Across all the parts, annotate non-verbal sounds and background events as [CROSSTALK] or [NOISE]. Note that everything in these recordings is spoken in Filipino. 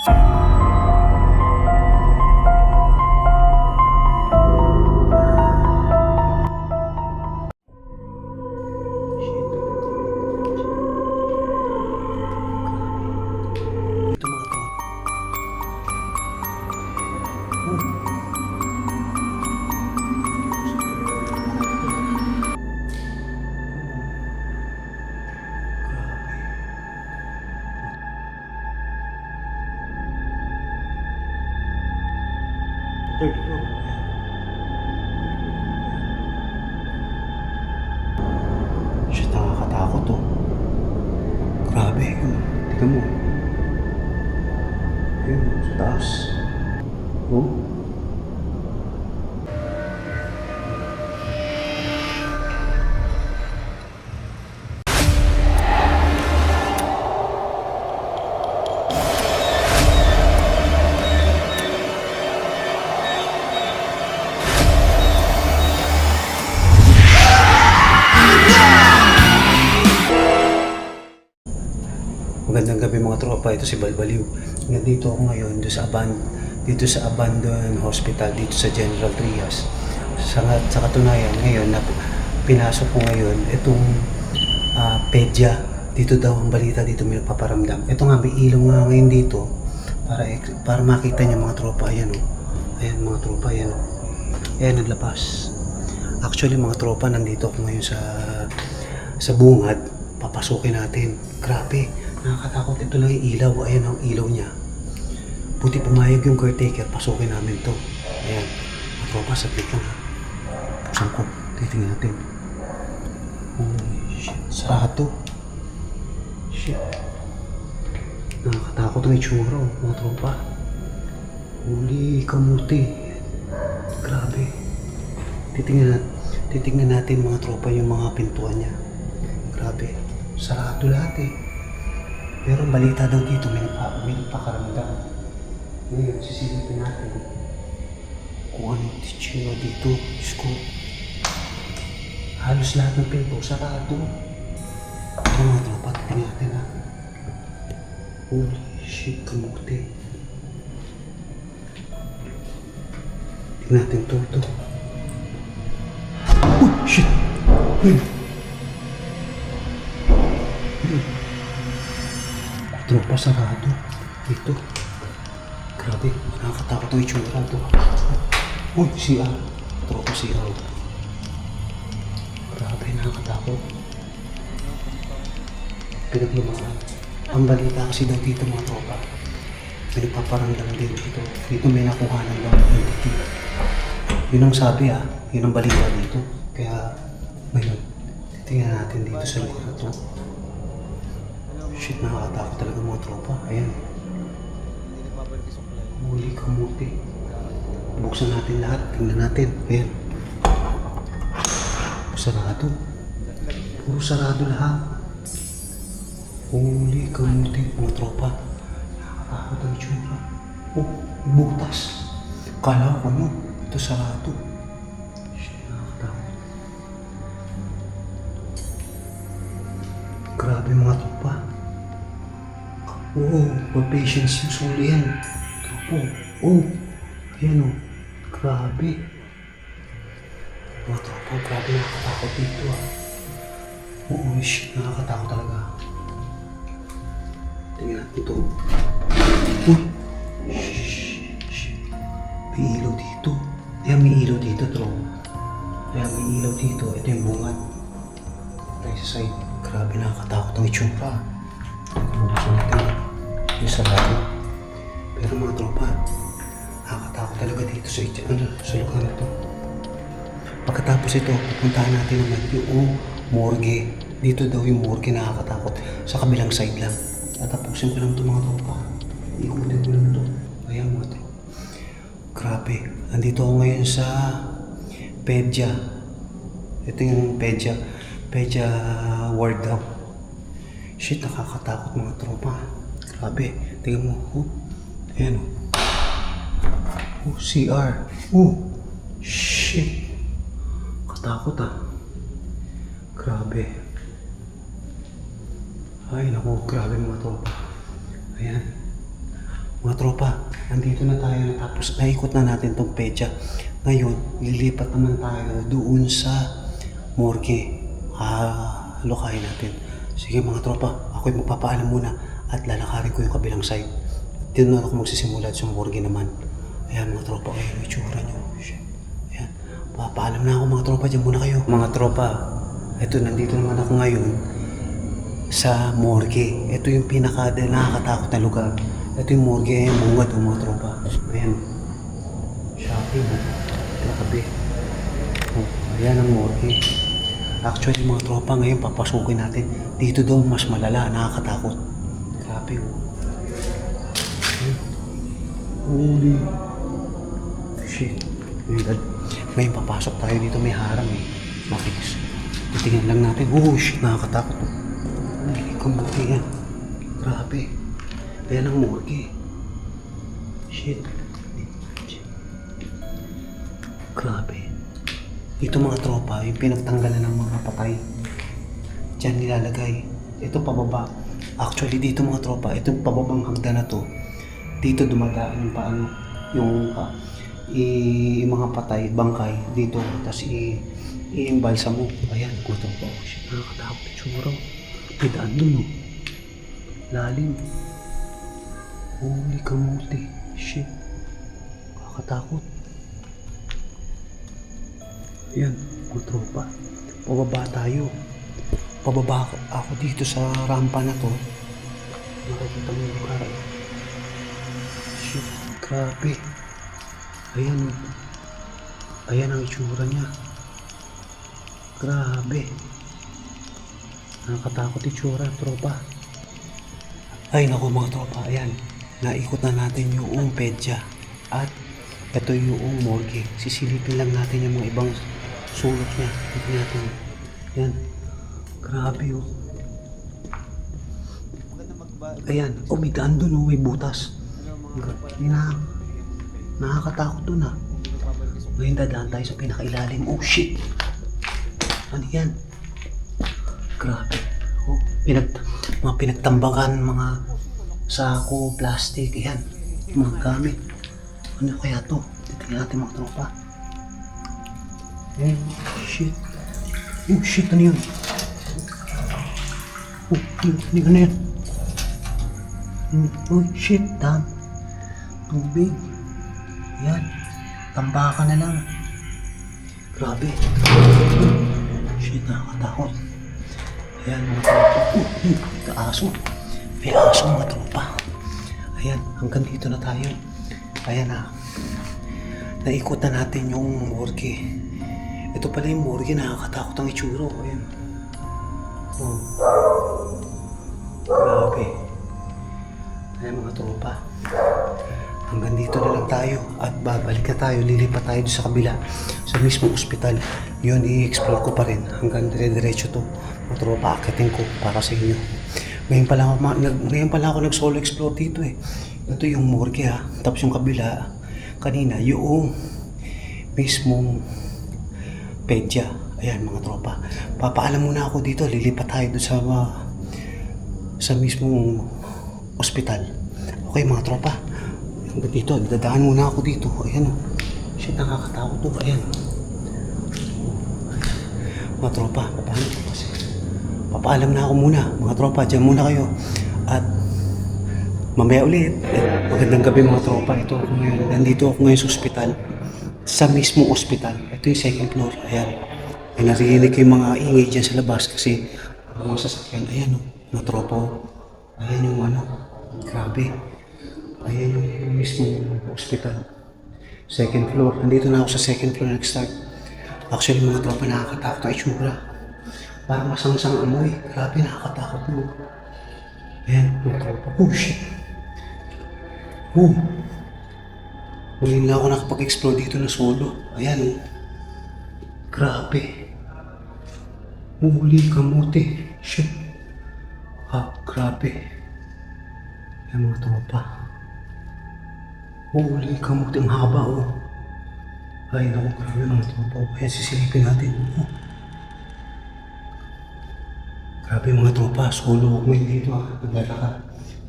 Ito nakakatakot to. Grabe, yun. Tignan mo. Yun, sa taas. Oh. Ito si Balbaliw. Nandito ako ngayon dito sa Aban dito sa Abandon Hospital dito sa General Trias. Sa, sa katunayan ngayon na pinasok ko ngayon itong ah, pedya. Dito daw ang balita dito may nagpaparamdam. Ito nga may ilaw nga ngayon dito para para makita niya mga tropa ayan oh. Ayan mga tropa ayan oh. Ayan naglabas. Actually mga tropa nandito ako ngayon sa sa bungad papasukin natin. Grabe, nakakatakot. Ito lang yung ilaw. Ayan ang ilaw niya. Buti pumayag yung caretaker, pasukin namin to. Ayan. Mga tropa, saglit lang ha. Buksan ko. Titingnan natin. Holy shit. Sarado. Shit. Nakakatakot ang itsura, oh, mga tropa. Holy kamuti. Grabe. Titingnan, titingnan natin mga tropa yung mga pintuan niya. Grabe. Sarado lahat eh. Pero balita daw dito, may, nagpa, may nagpakaramdam. Ngayon, sisilipin natin kung ano yung titsura dito. Diyos ko. Halos lahat ng pinto sarado. Ito mga tropa, tingnan natin ha. Holy shit, kamuti. Tingnan natin to, to. Oh, shit! Uy! Tropa sarado. Dito. Grabe, nakakatakot ang itsura to. Uy, siya. Tropa siya. Grabe, nakakatakot. Pinaglumaan. Ang balita kasi daw dito mga tropa. Pinagpaparamdam din dito. Dito may nakuhanan daw ng entity. Yun ang sabi ah. Yun ang balita dito. Kaya, ngayon, titingnan natin dito sa lugar na to. Shit, nakakatakot talaga mga tropa. Ayan. Huli kamuti. Buksan natin lahat. Tingnan natin. Ayan. Sarado. Puro sarado lahat. Huli kamuti mga tropa. Nakakatakot ang itsura. Oh, butas. Kala ko ano. Ito sarado. Oo, pa-patience yung suli yan. Opo. Oh, ayan o. Grabe. Mga tropa, grabe nakakatakot dito ah. Oo, shit, nakakatakot talaga. Tingnan natin ito. Uy! Shh, shh. May ilaw dito. Ayan, may ilaw dito, tro. Ayan, may ilaw dito. Ito yung bungad. Tayo sa side. Grabe nakakatakot ang itsura. Buksan natin. Yung sarado. Pero mga tropa, nakakatakot talaga dito sa ano, sa lugar na to. Pagkatapos ito, pupuntahan natin naman yung morgue. Dito daw yung morgue nakakatakot. Sa kabilang side lang. Tatapusin ko lang ito mga tropa. Ikutin ko lang ito. Ayan mga tropa. Grabe. Andito ako ngayon sa Pedja. Ito yung Pedja. Pedja ward daw. Shit, nakakatakot mga tropa. Grabe. Tingnan mo. Oh. Ayan oh. Oh, CR. Oh. Shit. Katakot ah. Grabe. Ay, naku. Grabe mga tropa. Ayan. Mga tropa, nandito na tayo natapos. Naikot na natin tong pecha. Ngayon, lilipat naman tayo doon sa morgue. Ah, lokahin natin. Sige mga tropa, ako'y magpapaalam muna at lalakarin ko yung kabilang side. Dito na ako magsisimula sa morgue naman. Ayan mga tropa, ayan yung itsura nyo. Shit. Ayan, papaalam na ako mga tropa, dyan muna kayo. Mga tropa, eto nandito naman ako ngayon sa morgue. Ito yung pinaka nakakatakot na lugar. Ito yung morgue, ayan, mungad o mga tropa. Ayan. Shopping. Grabe. Oh, ayan ang morgue. Actually, mga tropa, ngayon papasukin natin. Dito daw mas malala, nakakatakot. Grabe oh. Holy shit. My God. Ngayon papasok tayo dito, may harang eh. Makinis. Titingnan lang natin. Oh shit, nakakatakot oh. Hindi kamuti yan. Grabe. Ayan ang morgue. Shit. Shit. Grabe. Ito mga tropa, yung pinagtanggalan ng mga patay. Diyan nilalagay. Ito pababa. Actually, dito mga tropa, itong pababang hagdan na to, dito dumadaan yung paano, yung, ah, i, yung mga patay, bangkay, dito, tapos i, i-imbalsa mo. Ayan, gutom ko. Oh, shit, nakakatakot yung tsura. May dun, oh. Lalim. Holy kamuti. Shit. Kakatakot. Yan, mga tropa. Pababa tayo. Pababa ako, ako dito sa rampa na to. Nakikita mo yung lugar. Shit, grabe. Ayan. Ayan ang itsura niya. Grabe. Nakakatakot itsura, tropa. Ay, naku mga tropa. Ayan. Naikot na natin yung pedya. At ito yung morgue. Sisilipin lang natin yung mga ibang sulok niya. Tignan natin. Yan. Grabe oh. Ayan. Oh, may daan dun oh. May butas. Na, nakakatakot dun ah. Ngayon dadaan tayo sa pinakailalim. Oh shit. Ano yan? Grabe. Oh, pinag, mga pinagtambakan, mga sako, plastic, ayan. Mga gamit. Ano kaya to? Titingnan natin mga tropa. Eh, shit. Oh, shit, ano yun? Ano, ano, ano yan? Oh, shit, dam. Tubig. Yan. Tambakan na lang. Grabe. Shit, nakakatakot. Ayan, mga tropa. Oh, hmm, may aso. May aso, mga tropa. Ayan, hanggang dito na tayo. Ayan na. Naikot na natin yung morgue. Ito pala yung morgue, nakakatakot ang itsuro. Ayan. Oh. Grabe. Ayan mga tropa. Hanggang dito na lang tayo at babalik na tayo, lilipat tayo sa kabila sa mismong ospital. Yun, i-explore ko pa rin hanggang dire-diretso to. Mga tropa, akitin ko para sa inyo. Ngayon pala ako, nag, ngayon pala ako nag-solo explore dito eh. Ito yung morgue ha. Tapos yung kabila, kanina, yung mismong pedya. Ayan mga tropa. Papaalam muna ako dito, lilipat tayo doon sa ah, sa mismong ospital. Okay mga tropa. Dito, dadaan muna ako dito. Ayan o. Shit, nakakatakot to. Ayan. Mga tropa, paano ko kasi? Papaalam na ako muna. Mga tropa, dyan muna kayo. At mamaya ulit. Eh, magandang gabi mga tropa. Ito ako ngayon. Nandito ako ngayon sa ospital. Sa mismong ospital. Ito yung second floor. Ayan. Ay narinig ko yung mga ingay dyan sa labas kasi mga sasakyan. Ayan o. Mga tropa o. Ayan yung ano. Grabe. Ayan yung mismong hospital. Second floor. Nandito na ako sa second floor nag-start. Actually, mga tropa nakakatakot ang itsura. Parang masangsang amoy. Grabe, nakakatakot mo. Ayan, mga tropa. Oh, shit. Oh. Huli na ako nakapag-explore dito na solo. Ayan, oh. Grabe. Huli kamuti. Shit. Ah, grabe. Ayan, mga tropa. Holy kamuti, ang haba oh. Ay, naku, grabe mga tropa. Kaya sisilipin natin. Oh. Grabe mga tropa, solo ako ngayon dito ah. Naglalakad,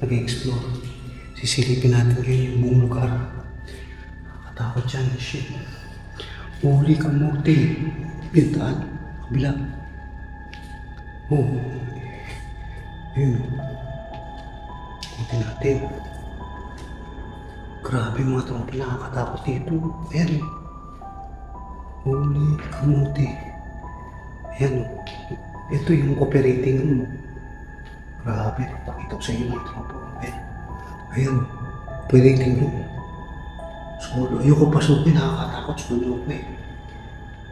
nag-explore. Sisilipin natin ngayon yung buong lugar. Nakatakot dyan. Shit. Uli ka mote. Pintaan. Kabila. Oo. Ayun. Kunti natin. Grabe mga tropa. Nakakatakot dito. Ayan. Uli ka mote. Ayan. Ito yung operating room. Grabe. Pakita ko sa inyo mga tropa. Ayan. Ayan. Operating room. So, ayoko pasukin. Nakakatakot sa loob eh.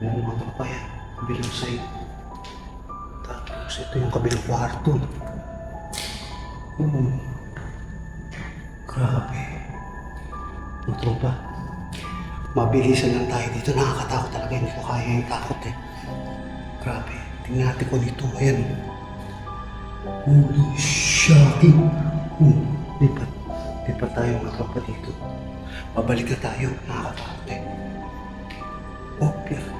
Ayan mga tropa yan. Kabilang side. Tapos ito yung kabilang kwarto. Oo. Grabe. Mga tropa. Mabilisan lang tayo dito. Nakakatakot talaga. Hindi ko kaya yung takot eh. Grabe. Tingnan natin ko dito. Ayan. Holy shocking. Oh, lipat. Lipat tayo mga tropa dito. Babalik na tayo. Nakakatakot eh. Oh, Pierre.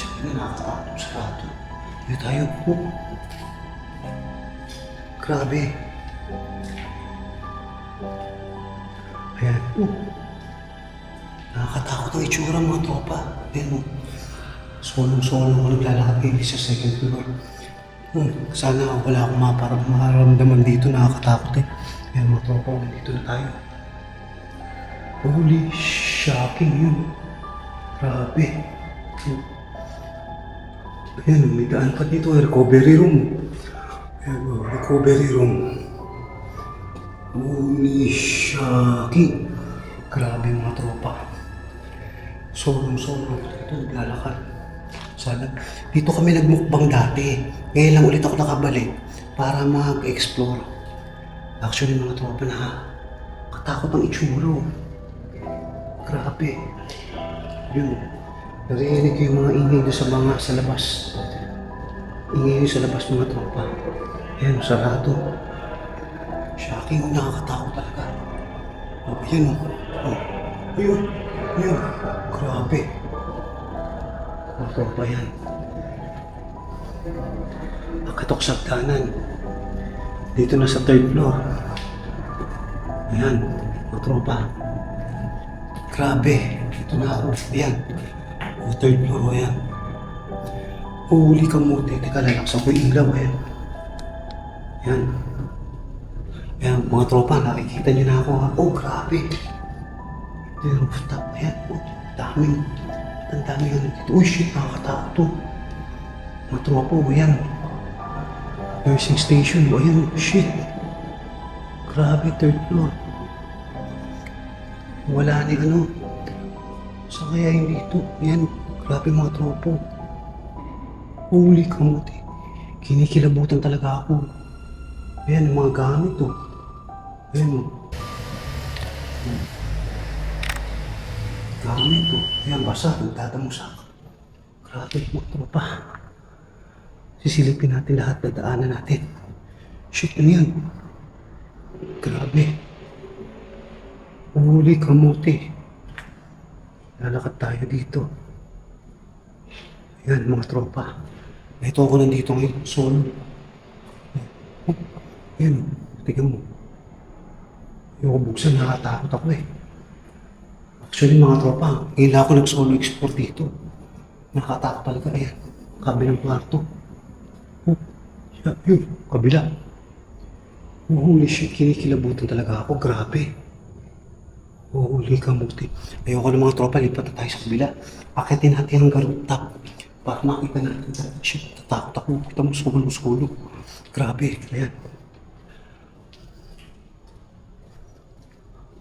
Tsaka na nakakatakot sa rato. Dito tayo. Oh. Grabe. Ayan. Oh. Nakakatakot ang itsura mga tropa. Ayan mo. Solong-solong ko naglalakad sa second floor. Hmm, sana wala akong maparang maramdaman dito. Nakakatakot eh. Ayan mga tropa, nandito na tayo. Holy shocking yun. Grabe. Hmm. Ayan, may daan pa dito. Recovery room. Ayan, oh, recovery room. Holy shocking. Grabe mga tropa. Solong-solong dito, naglalakad. Sana. Dito kami nagmukbang dati. Ngayon lang ulit ako nakabalik para mag-explore. Actually, mga tropa na katakot ang itsura. oh. Grabe. Yun. Narinig ko yung mga ingay doon sa mga sa labas. Ingay yun sa labas mga tropa. Ayan, sarado. Shocking, nakakatakot talaga. Oh, ayan oh. Oh, ayun. Ayun. Grabe. Mga tropa yan. Nakatok sa hagdanan. Dito na sa third floor. Ayan, mga tropa. Grabe. Ito na ako. Ayan. O, third floor o yan. Huli ka mo. Teka, lalaksan ko yung ilaw. Ayan. Ayan. Ayan, mga tropa, nakikita niyo na ako ha. Oh, grabe. Yung rooftop. Ayan. Oh, daming. Ang daming ano dito. Uy, shit, nakakatakot to. Mga tropa, oh, ayan. Nursing station. Oh, ayan. Shit. Grabe, third floor. Wala ni ano. Saan kaya yung dito? Ayan. Grabe mga tropo. Holy kamuti. Kinikilabutan talaga ako. Ayan, mga gamit to. Ayan o. Gamit to. Ayan, basa. Nagdadamusak. Grabe mga tropa. Sisilipin natin lahat na daanan natin. Shit, ano yan? Grabe. Huli kamuti. Lalakad tayo dito. Ayan, mga tropa. Ito ako nandito ngayon, solo. Ayan, tingnan mo. Yung buksan, nakatakot ako eh. Actually, mga tropa, lang ako nag-solo export dito. Nakatakot talaga, ayan. Kabilang kwarto. Oh, yeah, yun, kabila. Oh, holy shit, kinikilabutan talaga ako. Grabe. Oh, huli ka, muti. Ayoko ng mga tropa, lipat na tayo sa kabila. Akitin natin ang rooftop para makita natin. Shit, tatakot ako. Kita mo, sulo-sulo. Grabe, ayan.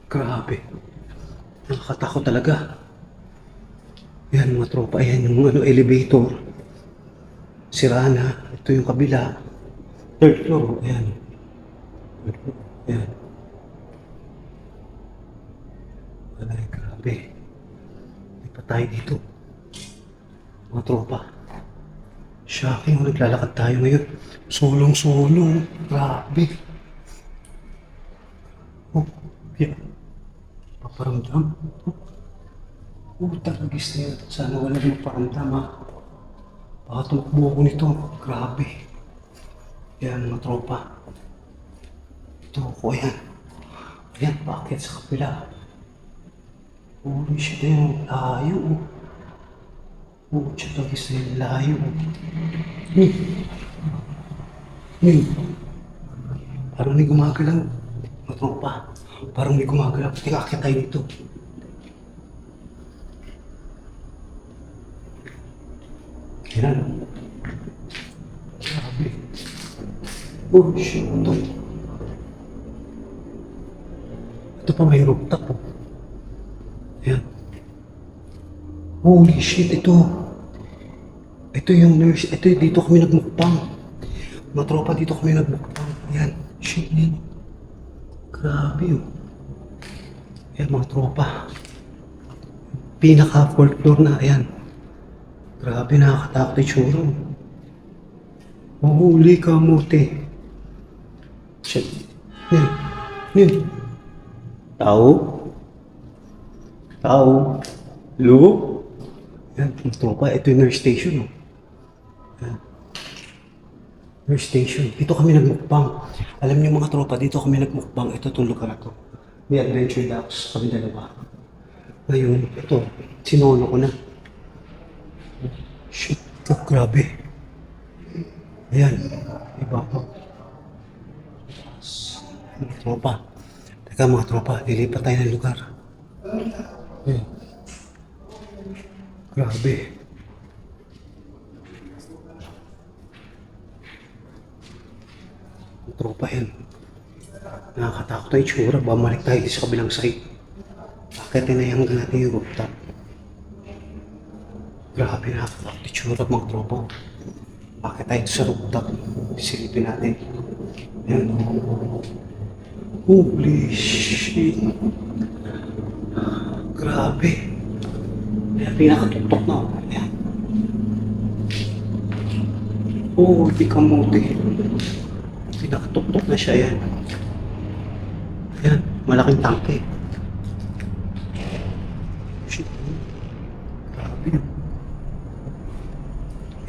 Grabe. Nakakatakot talaga. Ayan mga tropa, ayan yung ano, elevator. Sira na. Ito yung kabila. Third floor, oh, ayan. Floor, ayan. Ay, grabe. May patay dito. Mga tropa. Shocking, naglalakad tayo ngayon. Sulong-sulong. Grabe. Oh, yeah. Paparamdam. Oh, talagis na yun. Sana wala rin maparamdam ha. Baka tumakbo ako nito. Grabe. Yan mga tropa. Ito ako yan. Ayan, bakit sa kapila? Holy shit, ayun, layo. Oh, shit, guys, ayun, layo. Hmm. Hmm. Parang may gumagalaw. Mga tropa. Parang may gumagalaw. Teka, akit tayo dito. Yan. Grabe. Oh, shit. Ito. Ito pa may rooftop oh. Yan. Holy shit, ito. Ito yung nurse. Ito dito kami nagmukbang. Mga tropa dito kami nagmukbang. Yan. Shit, yan. Grabe oh. Yan mga tropa. Pinaka fourth floor na. Ayan. Grabe, nakakatakot yung tsura. oh. Holy kamote. Shit. Yan. Yan. Tao? Tao? Lu? Yan, mga tropa. Ito yung nurse station. Oh. Nurse station. Dito kami nagmukbang. Alam niyo mga tropa, dito kami nagmukbang. Ito itong lugar na to. May adventure ducks kami dalawa. Ngayon, ito, sinono ko na. Shit, oh, grabe. Ayan, iba pa. Mga tropa. Teka mga tropa, lilipat tayo ng lugar. Ayan. Grabe. Tropa yan. Nakakatakot na itsura. Bumalik tayo sa kabilang side. Bakit tinayang natin yung rooftop? Grabe nakakatakot itsura mga tropa. Bakit tayo sa rooftop? Silipin natin. Yan. Holy shit. Grabe. Ayan, pinakatuktok na. ako. Ayan. Oh, di kamote. Pinakatuktok na siya yan. Ayan, malaking tangke. Shit. Grabe yun.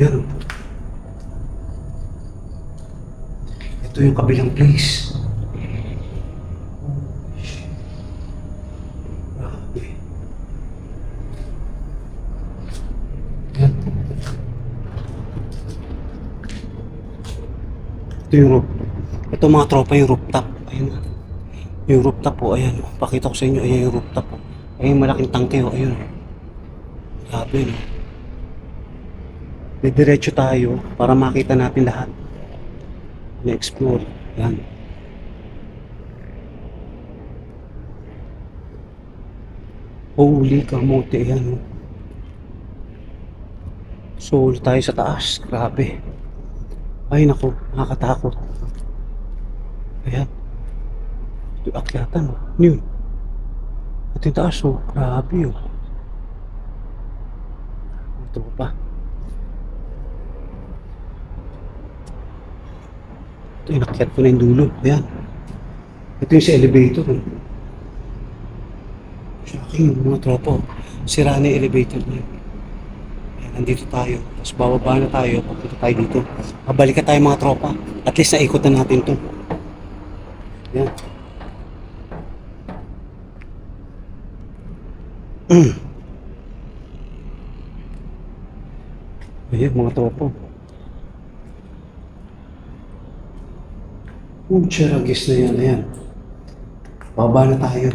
Yan. oh. Ito yung kabilang place. Holy shit. Grabe. Yan. Ito yung roof. Ito mga tropa yung rooftop. Ayun na. Yung rooftop po, ayan. Pakita ko sa inyo, ayan yung rooftop po. Ayan yung malaking tangke, oh, ayun. Grabe, no? Didiretso tayo para makita natin lahat. Na-explore. Yan. Holy kamote, yan. oh. Soul tayo sa taas. Grabe. Ay, nako. Nakakatakot. Ayan. Ito akyatan, oh. Ano yun? Ito yung taas, oh. Grabe, oh. Ito pa. Ito, inakyat ko na yung dulo. Ayan. Ito yung sa elevator. Eh. Shocking, mga tropa. oh. Sira na yung elevator niya. Ayan, nandito tayo. Tapos bababa na tayo. Papunta tayo dito. Babalik tayo mga tropa. At least naikot na natin to. Ayan. Mm. [CLEARS THROAT] Mga tropa. Pucha, gis na yan, ayan. Baba na tayo.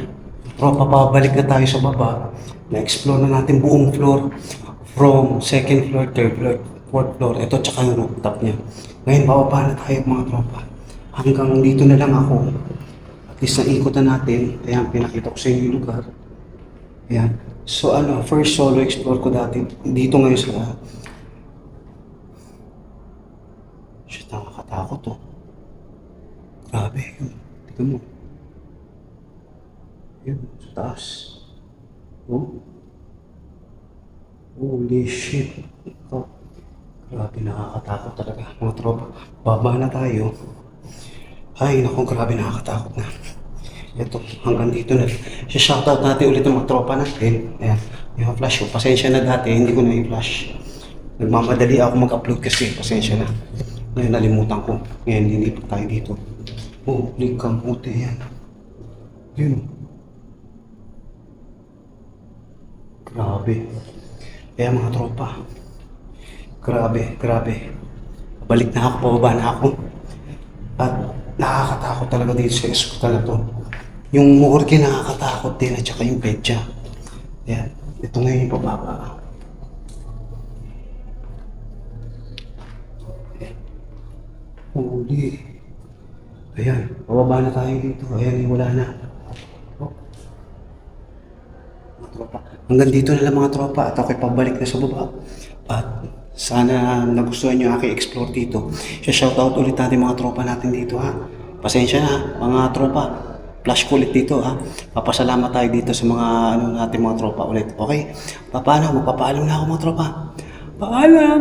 Tropa, babalik na tayo sa baba. Na-explore na natin buong floor. From second floor, third floor, fourth floor. Ito, tsaka yung rooftop niya. Ngayon, bababa na tayo mga tropa. Hanggang dito na lang ako. At least naikot na natin. Ayan, pinakita ko sa inyo yung lugar. Ayan. So ano, first solo explore ko dati. Dito ngayon sa... Shit, nakakatakot to. Grabe, yun. Tignan mo. Yun, sa taas. Oh. Holy shit. Oh. Grabe, nakakatakot talaga. Mga tropa, baba na tayo. Ay, naku, grabe, nakakatakot na. Ito, hanggang dito na. Shoutout natin ulit ang mga tropa natin. Ayan, yung flash ko. Pasensya na dati, hindi ko na i-flash. Nagmamadali ako mag-upload kasi, pasensya na. Ngayon nalimutan ko. Ngayon, pa tayo dito. Oh, ligkang puti yan. Yun. Grabe. Kaya mga tropa. Grabe, grabe. Balik na ako, pababa na ako. At nakakatakot talaga dito sa eskwela na to. Yung morgue nakakatakot din at saka yung petsa. Yan. Ito ngayon yung pababa. Huli. Ayan, pababa na tayo dito. Ayan, wala na. Oh. Mga tropa. Hanggang dito na lang mga tropa at ako'y pabalik na sa baba. At sana nagustuhan nyo aking explore dito. Shoutout ulit natin mga tropa natin dito ha. Pasensya na mga tropa. Flash ko ulit dito ha. Papasalamat tayo dito sa mga ano natin mga tropa ulit. Okay? Paano? Magpapaalam na ako mga tropa. Paalam!